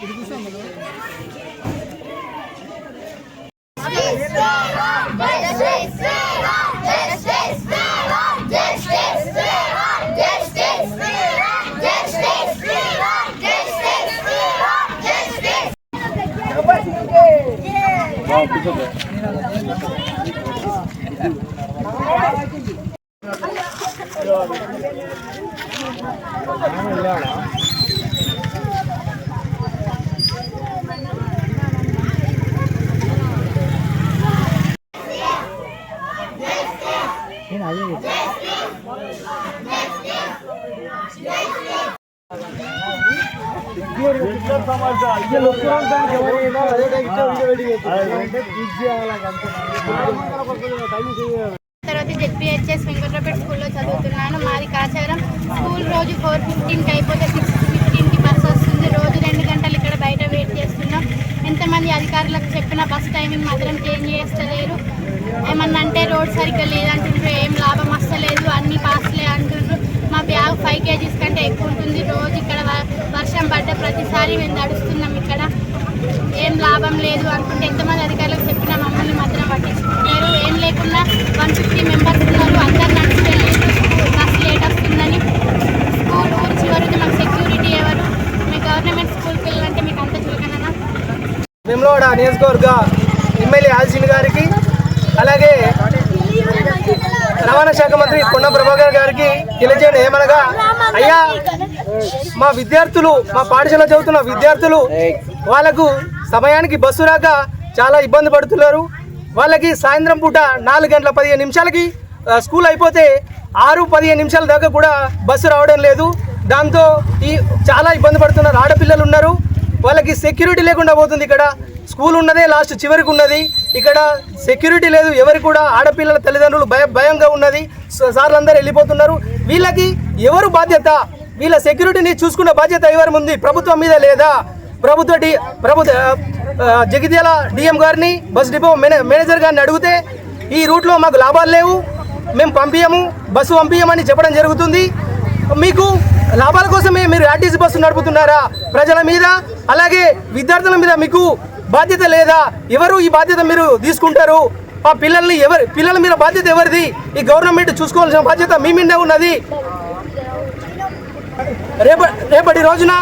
Yeah. తర్వాత ZPHS వెంకట్రాపేట స్కూల్లో చదువుతున్నాను. మాది కాచారం. స్కూల్ రోజు ఫోర్ ఫిఫ్టీన్కి అయిపోతే సిక్స్ ఫిఫ్టీన్కి బస్సు వస్తుంది. రోజు రెండు గంటలు ఇక్కడ బయట వెయిట్ చేస్తున్నాం. ఎంతమంది అధికారులకు చెప్పిన బస్ టైమింగ్ మాత్రం చేంజ్ చేస్తలేరు. ఏమన్నా అంటే రోడ్ సరిగ్గా లేదంటుండ్రు ఏం లాభం వస్తలేదు అన్ని పాస్లే అంటుండ్రు. మా బ్యాగ్ ఫైవ్ కేజీస్ కంటే ఎక్కువ ఉంటుంది. రోజు ఇక్కడ వర్షం పడ్డ ప్రతిసారి మేము నడుస్తున్నాం ఇక్కడ. ఏం లాభం లేదు అనుకుంటే ఎంతమంది అధికారులకు చెప్పినా మమ్మల్ని మాత్రం పట్టించుకుంటారు. ఏం లేకుండా వన్ ఫిఫ్టీ మెంబర్స్ ఉన్నారు. అందరు నడిచి వెళ్ళారు బస్ లేట్ వస్తుందని స్కూల్ ఊరి చివరికి మాకు సెక్యూరిటీ ఎవరు? మీ గవర్నమెంట్ స్కూల్కి వెళ్ళాలంటే మీకు అంత చులకనన్నా వెమ్లవాడ నియోజకవర్గ ఎమ్మెల్యే ఆల్సిన్ గారికి అలాగే రవాణా శాఖ మంత్రి కొండ ప్రభాకర్ గారికి తెలియజేయడం ఏమనగా అయ్యా మా విద్యార్థులు మా పాఠశాల చదువుతున్న విద్యార్థులు వాళ్ళకు సమయానికి బస్సు రాక చాలా ఇబ్బంది పడుతున్నారు. వాళ్ళకి సాయంత్రం పూట నాలుగు గంటల పదిహేను నిమిషాలకి స్కూల్ అయిపోతే ఆరు పదిహేను నిమిషాల దాకా కూడా బస్సు రావడం లేదు. దాంతో ఈ చాలా ఇబ్బంది పడుతున్నారు. ఆడపిల్లలు ఉన్నారు. వాళ్ళకి సెక్యూరిటీ లేకుండా పోతుంది ఇక్కడ. స్కూల్ ఉన్నదే లాస్ట్ చివరికి ఉన్నది. ఇక్కడ సెక్యూరిటీ లేదు ఎవరు కూడా ఆడపిల్లల తల్లిదండ్రులు భయ భయంగా ఉన్నది. సార్లు అందరూ వెళ్ళిపోతున్నారు. వీళ్ళకి ఎవరు బాధ్యత? వీళ్ళ సెక్యూరిటీని చూసుకున్న బాధ్యత ఎవరి ఉంది ప్రభుత్వం మీద లేదా? ప్రభుత్వ డి ప్రభుత్వ జగిత్యాల డిఎం గారిని బస్ డిపో మేనేజర్ గారిని అడిగితే ఈ రూట్లో మాకు లాభాలు లేవు మేము పంపించము బస్సు పంపించమని చెప్పడం జరుగుతుంది. మీకు లాభాల కోసమే మీరు ఆర్టీసీ బస్సు నడుపుతున్నారా? ప్రజల మీద అలాగే విద్యార్థుల మీద మీకు బాధ్యత లేదా? ఎవరు ఈ బాధ్యత మీరు తీసుకుంటారు? ఆ పిల్లల్ని ఎవరు పిల్లల మీద బాధ్యత ఎవరిది? ఈ గవర్నమెంట్ చూసుకోవాల్సిన బాధ్యత మీ మీదే ఉన్నది. రేప రేపటి రోజున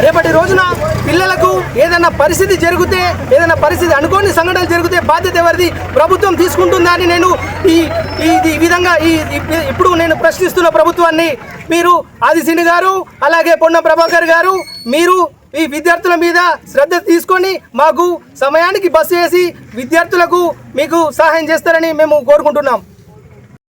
రేపటి రోజున పిల్లలకు ఏదైనా పరిస్థితి జరిగితే ఏదైనా పరిస్థితి అనుకోని సంఘటనలు జరిగితే బాధ్యత ఎవరిది? ప్రభుత్వం తీసుకుంటుందా అని నేను ఈ ఈ విధంగా ఈ ఈ- ఇప్పుడు నేను ప్రశ్నిస్తున్న ప్రభుత్వాన్ని మీరు ఆదిశిని గారు అలాగే పొన్న ప్రభాకర్ గారు మీరు ఈ విద్యార్థుల మీద శ్రద్ధ తీసుకొని మాకు సమయానికి బస్సు వేసి విద్యార్థులకు మీకు సహాయం చేస్తారని మేము కోరుకుంటున్నాం.